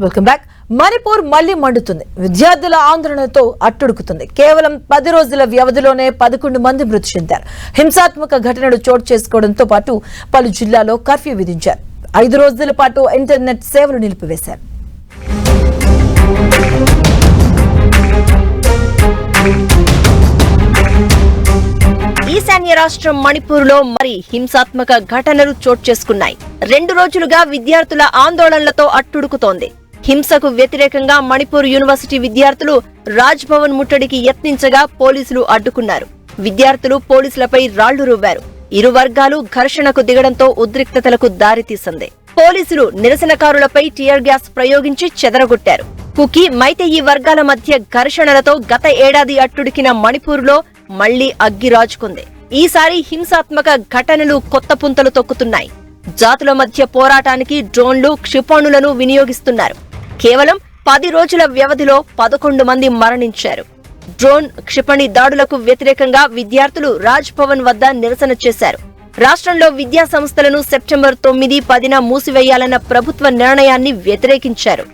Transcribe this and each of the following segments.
Welcome back Manipur మళ్ళీ మండుతుంది. విద్యార్థుల ఆందోళనతో అట్టుడుకుతుంది. కేవలం పది రోజుల వ్యవధిలోనే పదకొండు మంది మృతి చెందారు. హింసాత్మక ఘటనలు చోటు చేసుకోవడంతో పాటు పలు జిల్లాలో కర్ఫ్యూ విధించారు. ఐదు రోజుల పాటు ఇంటర్నెట్ సేవలు నిలిపివేశారు. ఈశాన్య రాష్ట్రం మణిపూర్లో మరి హింసాత్మక ఘటనలు చోటు చేసుకున్నాయి. రెండు రోజులుగా విద్యార్థుల ఆందోళనలతో అట్టుడుకుతోంది. హింసకు వ్యతిరేకంగా మణిపూర్ యూనివర్సిటీ విద్యార్థులు రాజ్ భవన్ ముట్టడికి యత్నించగా పోలీసులు అడ్డుకున్నారు. విద్యార్థులు పోలీసులపై రాళ్ళు రువ్వారు. ఇరు వర్గాలు ఘర్షణకు దిగడంతో ఉద్రిక్తతలకు దారితీసింది పోలీసులు నిరసనకారులపై టియర్ గ్యాస్ ప్రయోగించి చెదరగొట్టారు. కుకి మైతేయి వర్గాల మధ్య ఘర్షణలతో గత ఏడాది అట్టుడికిన మణిపూర్లో మళ్ళీ అగ్గి రాజుకుంది. ఈసారి హింసాత్మక ఘటనలు కొత్త పుంతలు తొక్కుతున్నాయి. జాతుల మధ్య పోరాటానికి డ్రోన్లు క్షిపణులను వినియోగిస్తున్నారు. కేవలం పది రోజుల వ్యవధిలో పదకొండు మంది మరణించారు. డ్రోన్ క్షిపణి దాడులకు వ్యతిరేకంగా విద్యార్థులు రాజ్ భవన్ వద్ద నిరసన చేశారు. రాష్ట్రంలో విద్యా సంస్థలను సెప్టెంబర్ తొమ్మిది పదిన మూసివేయాలన్న ప్రభుత్వ నిర్ణయాన్ని వ్యతిరేకించారు.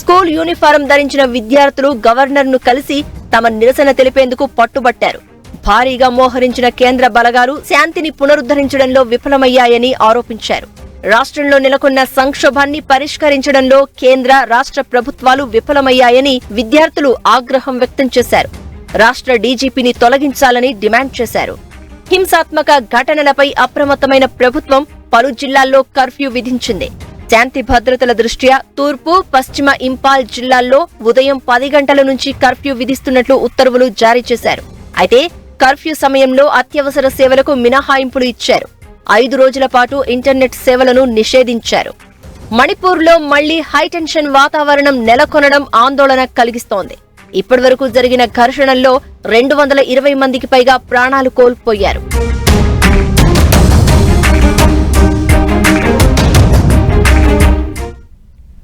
స్కూల్ యూనిఫారం ధరించిన విద్యార్థులు గవర్నర్ను కలిసి తమ నిరసన తెలిపేందుకు పట్టుబట్టారు. భారీగా మోహరించిన కేంద్ర బలగాలు శాంతిని పునరుద్ధరించడంలో విఫలమయ్యాయని ఆరోపించారు. రాష్ట్రంలో నెలకొన్న సంక్షోభాన్ని పరిష్కరించడంలో కేంద్ర రాష్ట్ర ప్రభుత్వాలు విఫలమయ్యాయని విద్యార్థులు ఆగ్రహం వ్యక్తం చేశారు. రాష్ట్ర డీజీపీని తొలగించాలని డిమాండ్ చేశారు. హింసాత్మక ఘటనలపై అప్రమత్తమైన ప్రభుత్వం పలు జిల్లాల్లో కర్ఫ్యూ విధించింది. శాంతి భద్రతల దృష్ట్యా తూర్పు పశ్చిమ ఇంపాల్ జిల్లాల్లో ఉదయం పది గంటల నుంచి కర్ఫ్యూ విధిస్తున్నట్లు ఉత్తర్వులు జారీ చేశారు. అయితే కర్ఫ్యూ సమయంలో అత్యవసర సేవలకు మినహాయింపులు ఇచ్చారు. ఐదు రోజుల పాటు ఇంటర్నెట్ సేవలను నిషేధించారు. మణిపూర్లో మళ్ళీ హైటెన్షన్ వాతావరణం నెలకొనడం ఆందోళన కలిగిస్తోంది. ఇప్పటివరకు జరిగిన ఘర్షణల్లో రెండు వందల ఇరవై మందికి పైగా ప్రాణాలు కోల్పోయారు.